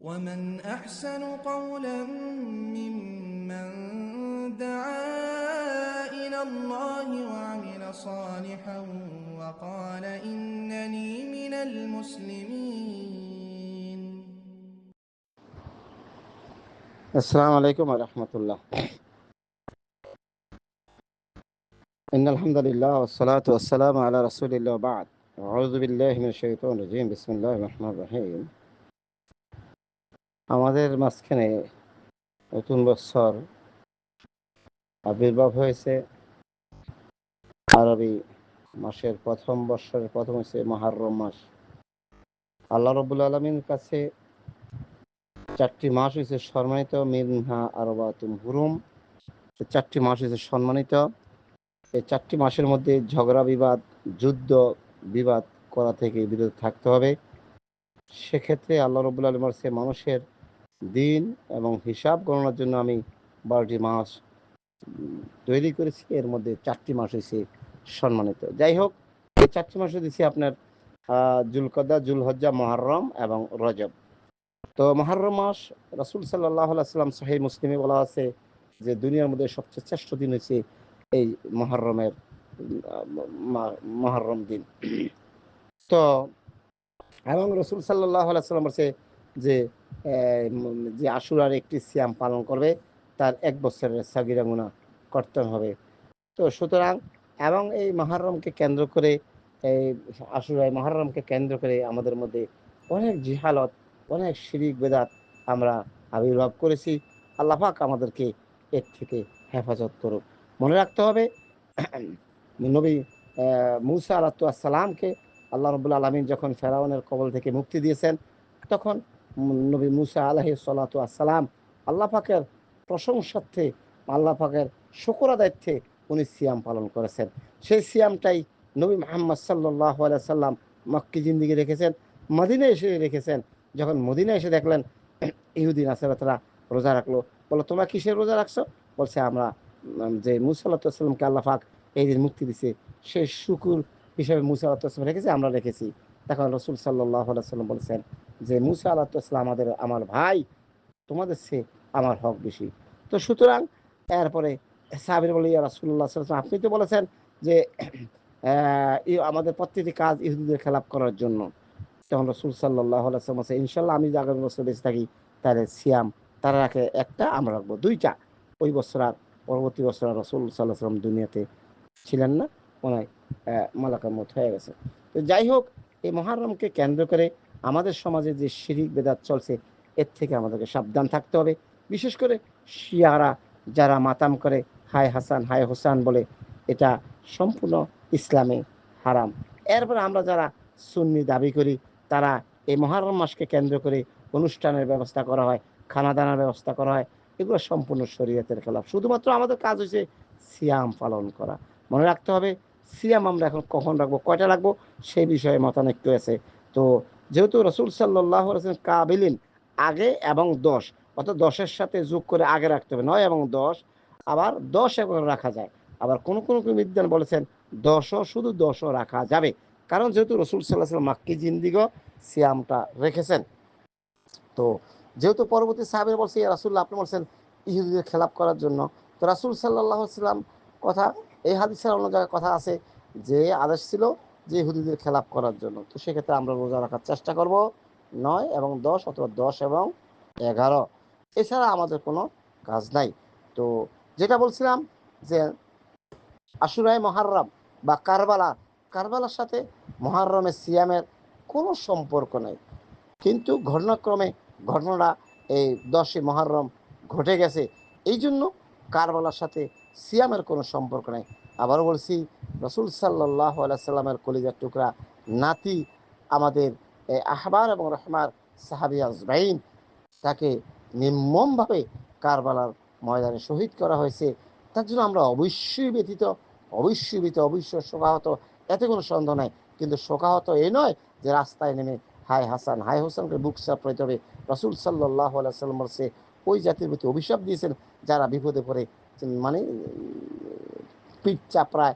ومن أحسن قولا ممن دعا إلى الله وعمل صالحا وقال إنني من المسلمين. السلام عليكم ورحمة الله. إن الحمد لله والصلاة والسلام على رسول الله وبعد. أعوذ بالله من الشيطان الرجيم. بسم الله الرحمن الرحيم. আমাদের মাঝখানে নতুন বছর আবির্ভাব হয়েছে। আরবি মাসের প্রথম বৎসরের প্রথম হচ্ছে মহারম মাস। আল্লাহ রবুল আলমীর কাছে চারটি মাস হয়েছে সম্মানিত, মিনহা, আরবাতুম হুরুম। চারটি মাস হয়েছে সম্মানিত। এই চারটি মাসের মধ্যে ঝগড়া বিবাদ, যুদ্ধ বিবাদ করা থেকে বিরত থাকতে হবে। সেক্ষেত্রে আল্লাহ রবুল আলম সে মানুষের দিন এবং হিসাব গণনার জন্য আমি বারোটি মাস তৈরি করেছি। এর মধ্যে চারটি মাস হয়েছে সম্মানিত। যাই হোক, এই চারটি মাস দিচ্ছি আপনার জুলকদা, জুলহজ্জা, মহরম এবং রজব। তো মহরম মাস, রাসুল সাল্লাহ সাল্লাম সাহেব মুসলিমে বলা আছে যে, দুনিয়ার মধ্যে সবচেয়ে শ্রেষ্ঠ দিন হচ্ছে এই মহরমের মহরম দিন। তো, এবং রসুল সাল্লাহ সাল্লাম বলছে যে যে আশুরার একটি সিয়াম পালন করবে, তার এক বছরের সাগিরা গুণা করতে হবে। তো সুতরাং, এবং এই মহরমকে কেন্দ্র করে, এই আশুরায় মহরমকে কেন্দ্র করে আমাদের মধ্যে অনেক জিহালত, অনেক শিরিক বেদাত আমরা আবির্ভাব করেছি। আল্লাহাক আমাদেরকে এর থেকে হেফাজত করুক। মনে রাখতে হবে, নবী মুসা আলাহামকে আল্লাহ রবুল্লা আলমিন যখন ফেরাউনের কবল থেকে মুক্তি দিয়েছেন, তখন নবী মুসা আলাহি সাল্লাতু আসসালাম আল্লাহ পাকের প্রশংসার্থে, আল্লাহ পাকের শুকর উনি সিয়াম পালন করেছেন। সেই সিয়ামটাই নবী মোহাম্মদ সাল্লাহ সাল্লাম মক্কি জিন্দিগি রেখেছেন মদিনা এসে রেখেছেন। যখন মদিনা এসে দেখলেন ইহুদিন আসারাতরা রোজা রাখল। বলো তোমরা কিসের রোজা রাখছো? বলছে, আমরা যে মুসাল্লাহামকে আল্লাহ পাক এই দিন মুক্তি দিছে সেই শুকুর হিসেবে মুসা আল্লাহাম রেখেছে, আমরা রেখেছি। তখন রসুল সাল্লাহ সাল্লাম বলেছেন যে মুসা আল্লাহাম আমাদের, আমার ভাই, তোমাদের সে আমার হক বেশি। তো সুতরাং, এরপরে সাবির বলে, ইয়া রাসুল্লাহ আপনি তো বলেছেন যে আমাদের প্রত্যেকটি কাজ ইহুদিদের খেলাপ করার জন্য। তখন রসুল সাল্লাহ সাল্লাম আছে ইনশাল্লাহ আমি যে আগামী বছর বেঁচে থাকি, তাহলে সিয়াম, তারা রাখে একটা, আমরা রাখব দুইটা। ওই বছর আর পরবর্তী বছর আর রসুল সাল্লাহ সাল্লাম দুনিয়াতে ছিলেন না, মনে মালাকার মত হয়ে গেছে। তো যাই হোক, এই মহারমকে কেন্দ্র করে আমাদের সমাজে যে শিরিক বেদাত চলছে, এর থেকে আমাদেরকে সাবধান থাকতে হবে। বিশেষ করে শিয়ারা যারা মাতাম করে হায় হাসান হায় হোসান বলে, এটা সম্পূর্ণ ইসলামে হারাম। এরপরে আমরা যারা সুন্নি দাবি করি, তারা এই মহারম মাসকে কেন্দ্র করে অনুষ্ঠানের ব্যবস্থা করা হয় খানা দানার ব্যবস্থা করা হয়। এগুলো সম্পূর্ণ শরীয়তের খেলাফ। শুধুমাত্র আমাদের কাজ হচ্ছে সিয়াম পালন করা। মনে রাখতে হবে, সিয়াম আমরা এখন কখন রাখব, কয়টা রাখব, সেই বিষয়ে মতানৈক্য আছে। তো যেহেতু রসুল সাল্লাহ কাবিলিন, আগে এবং দশ। অর্থাৎ দশের সাথে যোগ করে আগে রাখতে হবে। নয় এবং দশ, আবার দশ এবং রাখা যায়। আবার কোনো কোনো বিদ্যান বলেছেন, দশও শুধু দশও রাখা যাবে। কারণ যেহেতু রসুল সাল্লাহ সাল্লাম মাক্কি জিন্দিগ সিয়ামটা রেখেছেন। তো যেহেতু পরবর্তী সাহেবের বলছে রাসুল্লাহ আপনি বলছেন ইহুদিদের খেলাপ করার জন্য। তো রাসুল সাল্লাহ সাল্লাম কথা, এই হাদিসের অন্য জায়গায় কথা আছে যে আদেশ ছিল যে ইহুদিদের খেলাপ করার জন্য। তো সেক্ষেত্রে আমরা রোজা রাখার চেষ্টা করব নয় এবং দশ অথবা দশ এবং এগারো। এছাড়া আমাদের কোনো কাজ নাই। তো যেটা বলছিলাম যে আশুরায় মহারম বা কারবালা, কারবালার সাথে মহারমের সিয়ামের কোনো সম্পর্ক নেই। কিন্তু ঘটনাক্রমে ঘটনাটা এই দশই মহারম ঘটে গেছে। এই জন্য কারবালার সাথে সিয়ামের কোনো সম্পর্ক নেই। আবারও বলছি, রসুল সাল্লাহ সাল্লামের কলিজার টুকরা নাতি আমাদের এই আহবার এবং রহমার সাহাবি আজমাইন, তাকে নির্মমভাবে কারবালার ময়দানে শহীদ করা হয়েছে। তার জন্য আমরা অবশ্যই ব্যতীত অবশ্যই ব্যতীত অবশ্যই শোকাহত, এতে কোনো সন্দেহ নাই। কিন্তু শোকাহত এ নয় যে রাস্তায় নেমে, হায় হাসান, হায় হোসেনকে বুক চাপড়াইতে হবে। রসুল সাল্লাহ সাল্লাম বলছে ওই জাতির প্রতি অভিশাপ দিয়েছেন, যারা বিপদে পড়ে মানে পিঠ চাপড়ায়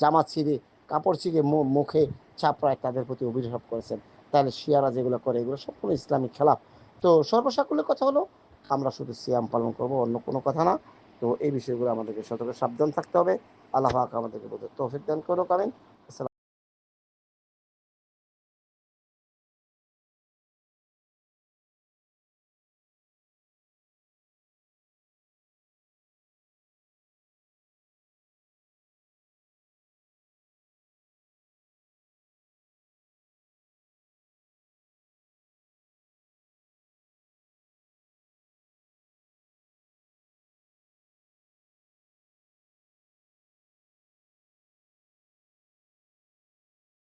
জামা ছিঁড়ে, কাপড় ছিঁড়ে মুখে চাপড়ায় তাদের প্রতি অভিশাপ করেছেন। তাহলে শিয়ারা যেগুলো করে, এগুলো সম্পূর্ণ ইসলামিক খেলাফ তো সর্বসাকুল্যের কথা হলো, আমরা শুধু সিয়াম পালন করব, অন্য কোনো কথা না। তো এই বিষয়গুলো আমাদেরকে সতর্ক, সাবধান থাকতে হবে। আল্লাহ আমাদেরকে বলতে তৌফিক দান করো আমিন।